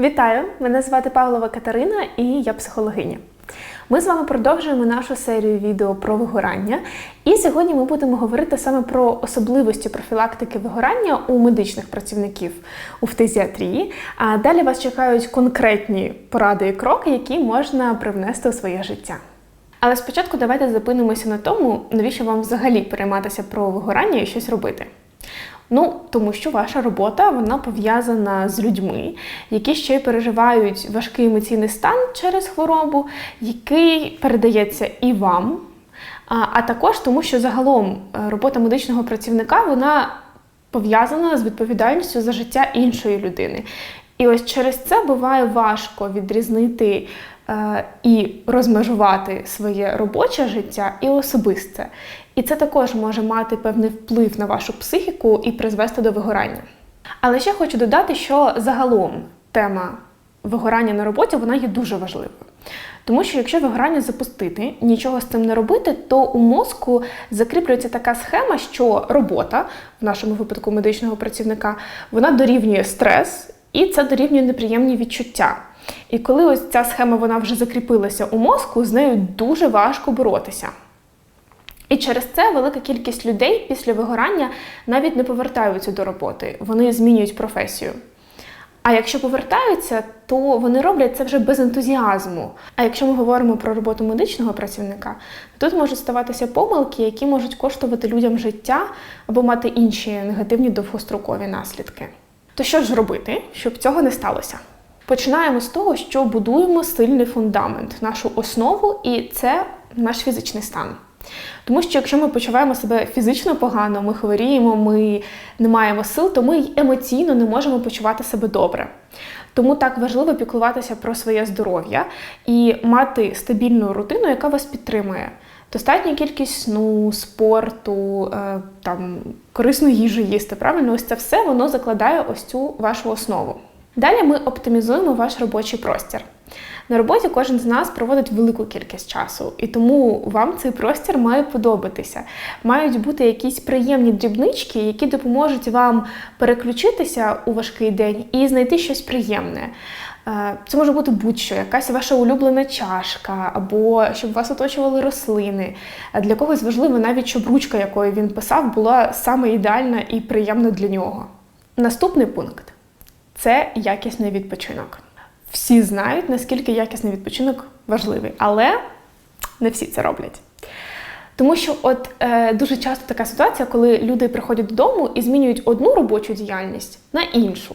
Вітаю! Мене звати Павлова Катерина і я психологиня. Ми з вами продовжуємо нашу серію відео про вигорання. І сьогодні ми будемо говорити саме про особливості профілактики вигорання у медичних працівників у фтизіатрії. А далі вас чекають конкретні поради і кроки, які можна привнести у своє життя. Але спочатку давайте зупинимося на тому, навіщо вам взагалі перейматися про вигорання і щось робити. Ну, тому що ваша робота вона пов'язана з людьми, які ще й переживають важкий емоційний стан через хворобу, який передається і вам, а, також тому, що загалом е, робота медичного працівника вона пов'язана з відповідальністю за життя іншої людини. І ось через це буває важко відрізнити і розмежувати своє робоче життя і особисте. І це також може мати певний вплив на вашу психіку і призвести до вигорання. Але ще хочу додати, що загалом тема вигорання на роботі вона є дуже важливою. Тому що якщо вигорання запустити, нічого з цим не робити, то у мозку закріплюється така схема, що робота, в нашому випадку медичного працівника, вона дорівнює стрес, і це дорівнює неприємні відчуття. І коли ось ця схема вона вже закріпилася у мозку, з нею дуже важко боротися. І через це велика кількість людей після вигорання навіть не повертаються до роботи, вони змінюють професію. А якщо повертаються, то вони роблять це вже без ентузіазму. А якщо ми говоримо про роботу медичного працівника, тут можуть ставатися помилки, які можуть коштувати людям життя або мати інші негативні довгострокові наслідки. То що ж робити, щоб цього не сталося? Починаємо з того, що будуємо сильний фундамент, нашу основу, і це наш фізичний стан. Тому що якщо ми почуваємо себе фізично погано, ми хворіємо, ми не маємо сил, то ми й емоційно не можемо почувати себе добре. Тому так важливо піклуватися про своє здоров'я і мати стабільну рутину, яка вас підтримує. Достатня кількість сну, спорту, е, там, корисну їжу їсти. Правильно, ось це все воно закладає ось цю вашу основу. Далі ми оптимізуємо ваш робочий простір. На роботі кожен з нас проводить велику кількість часу, і тому вам цей простір має подобатися. Мають бути якісь приємні дрібнички, які допоможуть вам переключитися у важкий день і знайти щось приємне. Е, це може бути будь-що, якась ваша улюблена чашка, або щоб вас оточували рослини. Для когось важливо навіть, щоб ручка, якою він писав, була саме ідеальна і приємна для нього. Наступний пункт це якісний відпочинок. Всі знають, наскільки якісний відпочинок важливий, але не всі це роблять. Тому що от е, дуже часто така ситуація, коли люди приходять додому і змінюють одну робочу діяльність на іншу.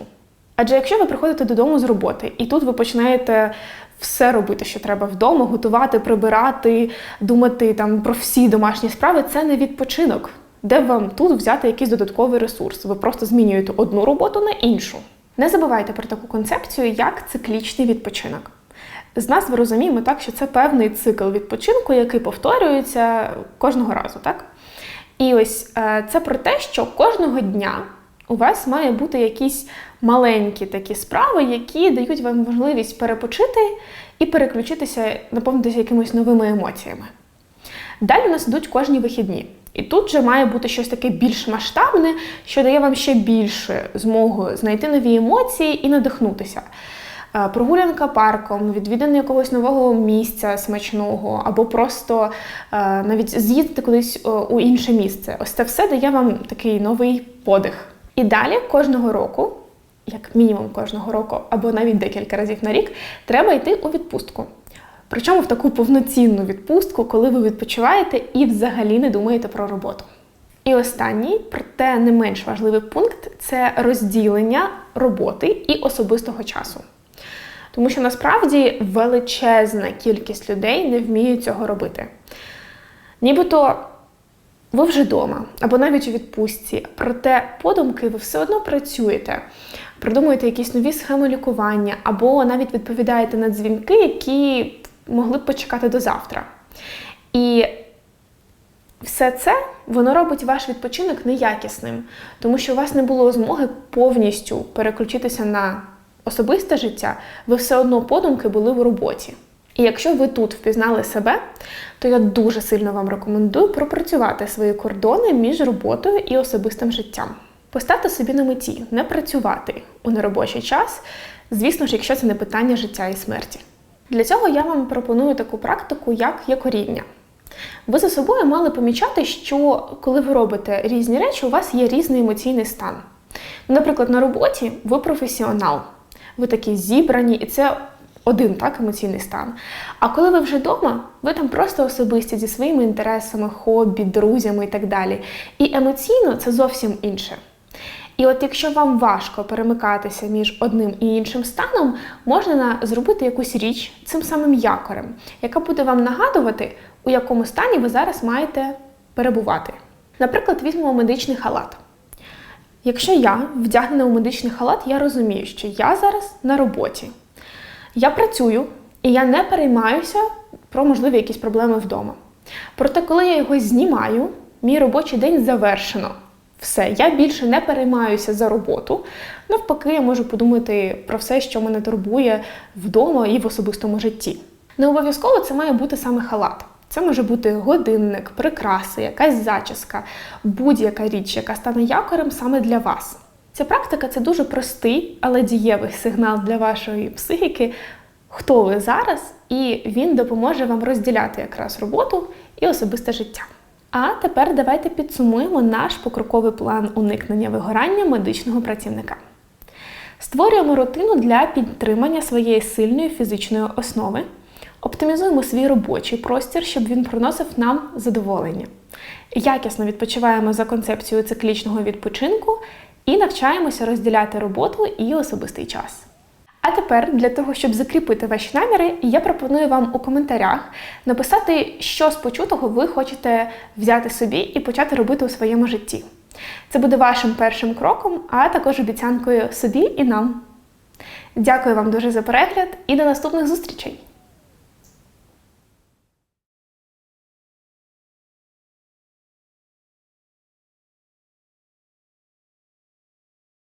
Адже якщо ви приходите додому з роботи, і тут ви починаєте все робити, що треба вдома, готувати, прибирати, думати там про всі домашні справи, це не відпочинок, де вам тут взяти якийсь додатковий ресурс. Ви просто змінюєте одну роботу на іншу. Не забувайте про таку концепцію, як циклічний відпочинок. З нас ми розуміємо так, що це певний цикл відпочинку, який повторюється кожного разу. так? І ось е, це про те, що кожного дня у вас має бути якісь маленькі такі справи, які дають вам можливість перепочити і переключитися, наповнитися якимись новими емоціями. Далі у нас йдуть кожні вихідні. І тут же має бути щось таке більш масштабне, що дає вам ще більше змогу знайти нові емоції і надихнутися. Е, прогулянка парком, відвідання якогось нового місця смачного, або просто е, навіть з'їздити кудись е, у інше місце. Ось це все дає вам такий новий подих. І далі кожного року, як мінімум кожного року, або навіть декілька разів на рік, треба йти у відпустку. Причому в таку повноцінну відпустку, коли ви відпочиваєте і взагалі не думаєте про роботу. І останній, проте не менш важливий пункт це розділення роботи і особистого часу. Тому що насправді величезна кількість людей не вміють цього робити. Нібито ви вже вдома або навіть у відпустці, проте подумки ви все одно працюєте, придумуєте якісь нові схеми лікування, або навіть відповідаєте на дзвінки, які могли б почекати до завтра. І все це воно робить ваш відпочинок неякісним, тому що у вас не було змоги повністю переключитися на особисте життя, ви все одно подумки були в роботі. І якщо ви тут впізнали себе, то я дуже сильно вам рекомендую пропрацювати свої кордони між роботою і особистим життям. Поставте собі на меті не працювати у неробочий час, звісно ж, якщо це не питання життя і смерті. Для цього я вам пропоную таку практику, як якоріння. Ви за собою мали помічати, що коли ви робите різні речі, у вас є різний емоційний стан. Наприклад, на роботі ви професіонал, ви такі зібрані, і це один так емоційний стан. А коли ви вже вдома, ви там просто особисті зі своїми інтересами, хобі, друзями і так далі. І емоційно це зовсім інше. І от якщо вам важко перемикатися між одним і іншим станом, можна зробити якусь річ цим самим якорем, яка буде вам нагадувати, у якому стані ви зараз маєте перебувати. Наприклад, візьмемо медичний халат. Якщо я вдягнена у медичний халат, я розумію, що я зараз на роботі. Я працюю і я не переймаюся про можливі якісь проблеми вдома. Проте, коли я його знімаю, мій робочий день завершено. Все, я більше не переймаюся за роботу. Навпаки, я можу подумати про все, що мене турбує вдома і в особистому житті. Не обов'язково це має бути саме халат. Це може бути годинник, прикраси, якась зачіска, будь-яка річ, яка стане якорем саме для вас. Ця практика це дуже простий, але дієвий сигнал для вашої психіки, хто ви зараз, і він допоможе вам розділяти якраз роботу і особисте життя. А тепер давайте підсумуємо наш покроковий план уникнення вигорання медичного працівника. Створюємо рутину для підтримання своєї сильної фізичної основи, оптимізуємо свій робочий простір, щоб він приносив нам задоволення. Якісно відпочиваємо за концепцією циклічного відпочинку і навчаємося розділяти роботу і особистий час. А тепер для того, щоб закріпити ваші наміри, я пропоную вам у коментарях написати, що з почутого ви хочете взяти собі і почати робити у своєму житті. Це буде вашим першим кроком, а також обіцянкою собі і нам. Дякую вам дуже за перегляд і до наступних зустрічей!